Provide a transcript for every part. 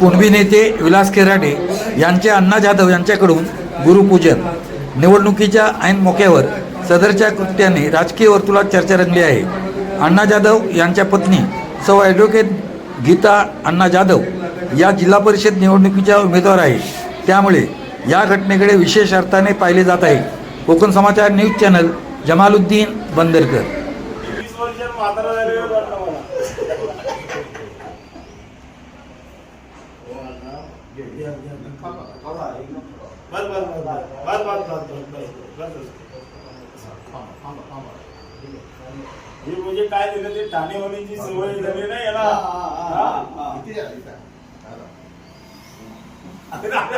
कुणबी नेते विलास केराडे यांचे अण्णा जाधव यांच्याकडून गुरुपूजन. निवडणुकीच्या ऐन मोक्यावर सदरच्या कृत्याने राजकीय वर्तुळात चर्चा रंगली आहे. अण्णा जाधव यांच्या पत्नी सौ ॲडव्होकेट गीता अण्णा जाधव या जिल्हा परिषद निवडणुकीच्या उमेदवार आहे. त्यामुळे या घटनेकडे विशेष अर्थाने पाहिले जात आहे. Kokan Samachar news channel Jamaluddin Bandarkar. हे म्हणजे काय दिलं ते ठाणे होण्याची सवय झाली नाही याला?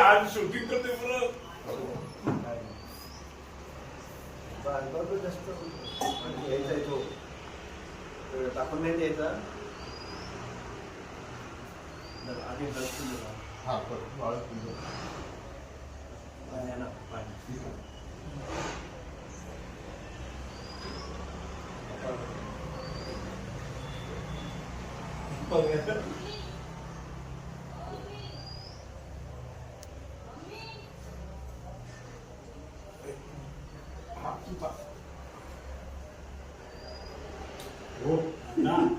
आज शूटिंग करतोय पुरं. यायचा येतो टाकून नाही द्यायचा. आधी हा Oh, nah.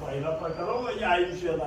Vai lá para cá, vamos olhar aí o cheiro.